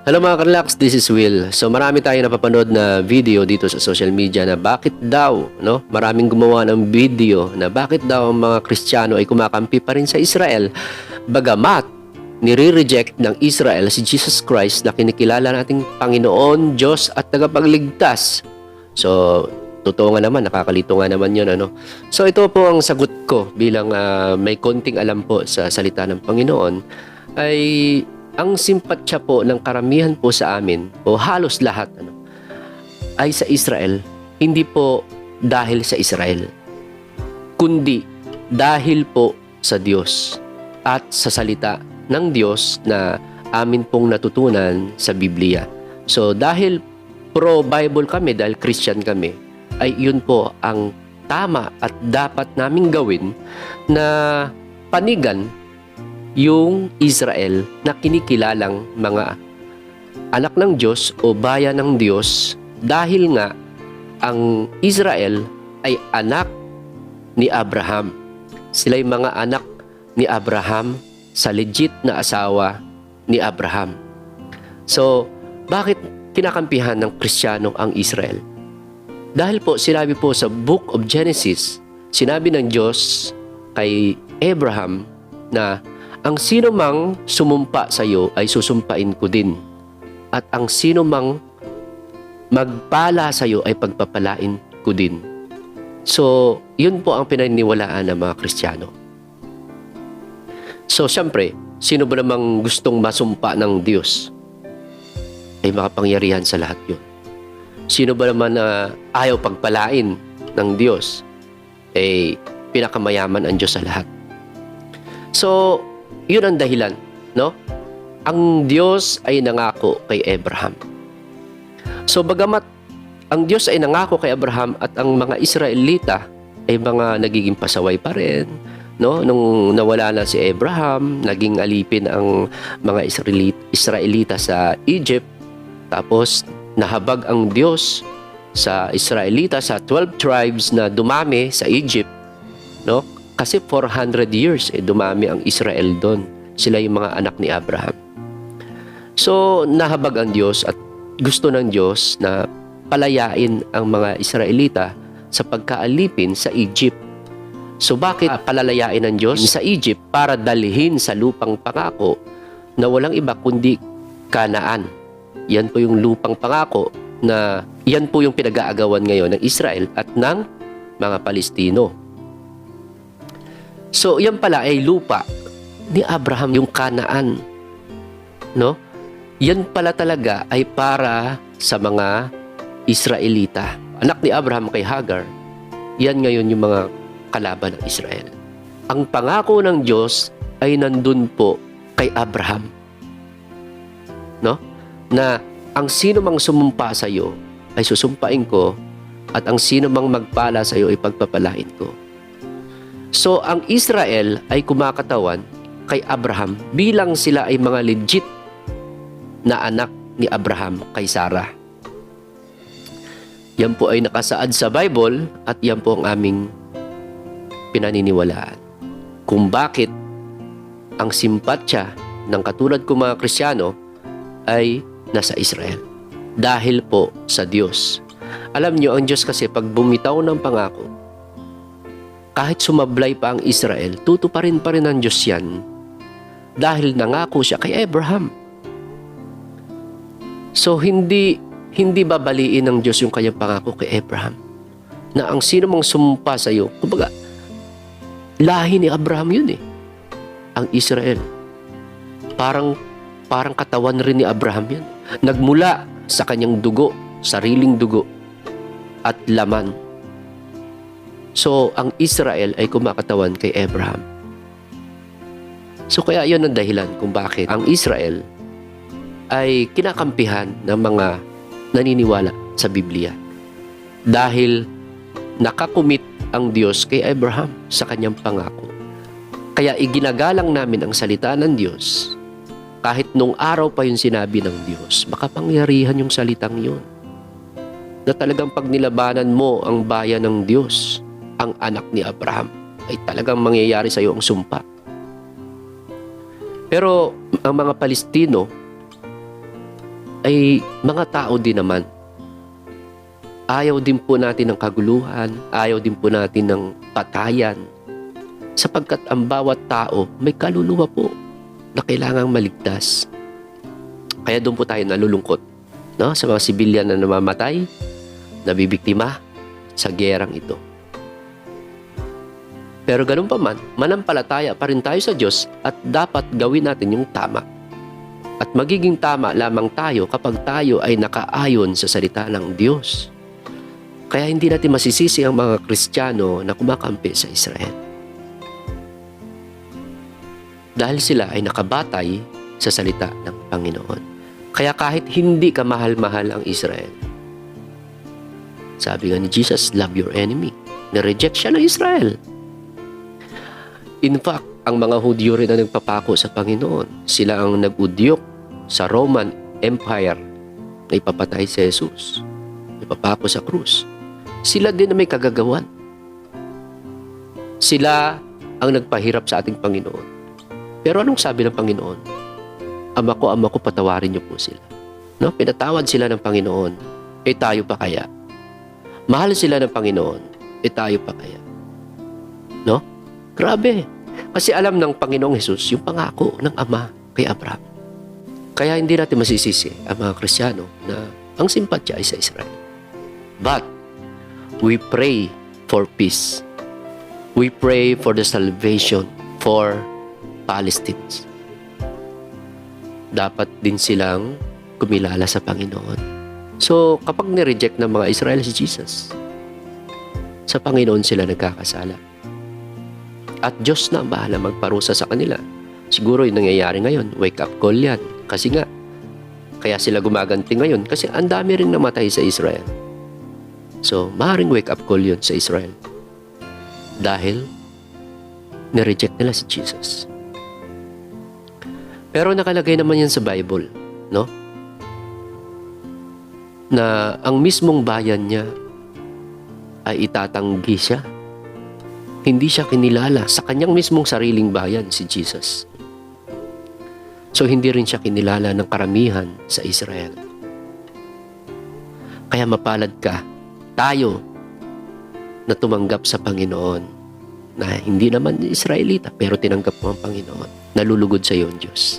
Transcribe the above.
Hello mga Karlax, this is Will. So marami tayong napapanood na video dito sa social media na bakit daw, no? Maraming gumawa ng video na bakit daw ang mga Kristiyano ay kumakampi pa rin sa Israel bagamat nire-reject ng Israel si Jesus Christ na kinikilala nating Panginoon, Diyos at tagapagligtas. So, totoo nga naman, nakakalito nga naman yun. Ano? So, ito po ang sagot ko bilang ah, may konting alam po sa salita ng Panginoon ay ang simpatsya po ng karamihan po sa amin o halos lahat ano, ay sa Israel, hindi po dahil sa Israel, kundi dahil po sa Diyos at sa salita ng Diyos na amin pong natutunan sa Biblia. So dahil pro-Bible kami, dahil Christian kami, ay yun po ang tama at dapat naming gawin na panigan yung Israel na kinikilalang mga anak ng Diyos o bayan ng Diyos dahil nga ang Israel ay anak ni Abraham. Sila ay mga anak ni Abraham sa legit na asawa ni Abraham. So, bakit kinakampihan ng Kristiyano ang Israel? Dahil po sinabi po sa Book of Genesis, sinabi ng Diyos kay Abraham na ang sino mang sumumpa sa iyo ay susumpain ko din. At ang sino mang magpala sa iyo ay pagpapalain ko din. So, yun po ang pinaniniwalaan ng mga Kristiyano. So, syempre, sino ba namang gustong masumpa ng Diyos? Ay makapangyarihan sa lahat yun. Sino ba naman na ayaw pagpalain ng Diyos? Eh, pinakamayaman ang Diyos sa lahat. So, yun ang dahilan, no? Ang Diyos ay nangako kay Abraham. So, bagamat ang Diyos ay nangako kay Abraham at ang mga Israelita ay mga nagiging pasaway pa rin, no? Nung nawala na si Abraham, naging alipin ang mga Israelita, sa Egypt. Tapos nahabag ang Diyos sa Israelita sa 12 tribes na dumami sa Egypt, no? Kasi 400 years eh dumami ang Israel doon. Sila yung mga anak ni Abraham. So, nahabag ang Diyos at gusto ng Diyos na palayain ang mga Israelita sa pagkaalipin sa Egypt. So bakit palalayain ng Diyos sa Egypt para dalhin sa lupang pangako na walang iba kundi Kanaan? Yan po yung lupang pangako na yan po yung pinag-aagawan ngayon ng Israel at ng mga Palestino. So yan pala ay lupa ni Abraham yung Kanaan. No? Yan pala talaga ay para sa mga Israelita. Anak ni Abraham kay Hagar, yan ngayon yung mga kalaban ng Israel. Ang pangako ng Diyos ay nandun po kay Abraham. No? Na ang sino mang sumumpa sa iyo ay susumpain ko at ang sino mang magpala sa iyo ay pagpapalain ko. So ang Israel ay kumakatawan kay Abraham bilang sila ay mga legit na anak ni Abraham kay Sarah. Yan po ay nakasaad sa Bible at yan po ang aming pinaniniwalaan. Kung bakit ang simpatya ng katulad ko mga Krisyano ay nasa Israel. Dahil po sa Diyos. Alam nyo, ang Diyos kasi pag bumitaw ng pangako, kahit sumablay pa ang Israel, tutuparin pa rin ng Diyos yan dahil nangako siya kay Abraham. So hindi hindi babaliin ng Diyos yung kanyang pangako kay Abraham. Na ang sino mang sumumpa sa iyo, kumbaga, lahi ni Abraham yun eh. Ang Israel. Parang, parang katawan rin ni Abraham yan. Nagmula sa kanyang dugo, sariling dugo, at laman. So, ang Israel ay kumakatawan kay Abraham. So, kaya yun ang dahilan kung bakit ang Israel ay kinakampihan ng mga naniniwala sa Biblia. Dahil nakakumit ang Diyos kay Abraham sa kanyang pangako. Kaya iginagalang namin ang salita ng Diyos kahit nung araw pa yung sinabi ng Diyos, makapangyarihan yung salitang yun. Na talagang pag nilabanan mo ang bayan ng Diyos, ang anak ni Abraham, ay talagang mangyayari sa iyo ang sumpa. Pero ang mga Palestino, ay mga tao din naman. Ayaw din po natin ng kaguluhan, ayaw din po natin ng patayan, sapagkat ang bawat tao may kaluluwa po na kailangang maligtas. Kaya doon po tayo nalulungkot no? sa mga sibilyan na namamatay, nabibiktima sa gerang ito. Pero ganun pa man, manampalataya pa rin tayo sa Diyos at dapat gawin natin yung tama. At magiging tama lamang tayo kapag tayo ay nakaayon sa salita ng Diyos. Kaya hindi natin masisisi ang mga Kristiyano na kumakampi sa Israel. Dahil sila ay nakabatay sa salita ng Panginoon. Kaya kahit hindi ka mahal-mahal ang Israel, sabi nga ni Jesus, love your enemy. Na-reject siya ng Israel. In fact, ang mga Hudyo rin ang nagpapako sa Panginoon. Sila ang nag-udyok sa Roman Empire na ipapatay si Jesus. Ipapako sa krus. Sila din na may kagagawan. Sila ang nagpahirap sa ating Panginoon. Pero anong sabi ng Panginoon? Ama ko, ama ko, patawarin niyo po sila. No? Pinatawad sila ng Panginoon. Eh tayo pa kaya? Mahal sila ng Panginoon. Eh tayo pa kaya? No? Grabe. Kasi alam ng Panginoong Jesus yung pangako ng Ama kay Abraham. Kaya hindi natin masisisi ang mga Kristiyano na ang simpatya ay sa Israel. But, we pray for peace. We pray for the salvation for Palestinians. Dapat din silang kumilala sa Panginoon. So, kapag nireject ng mga Israel si Jesus, sa Panginoon sila nagkakasala. At Diyos na ang bahala magparusa sa kanila. Siguro yung nangyayari ngayon, wake up call yan. Kasi nga, kaya sila gumaganti ngayon kasi ang dami rin namatay sa Israel. So, maaaring wake up call yun sa Israel. Dahil, nireject nila si Jesus. Pero nakalagay naman yan sa Bible, no? Na ang mismong bayan niya ay itatanggi siya. Hindi siya kinilala sa kanyang mismong sariling bayan, si Jesus. So, hindi rin siya kinilala ng karamihan sa Israel. Kaya mapalad ka, tayo, na tumanggap sa Panginoon na hindi naman Israelita pero tinanggap mo ang Panginoon. Nalulugod sa iyo ang Diyos.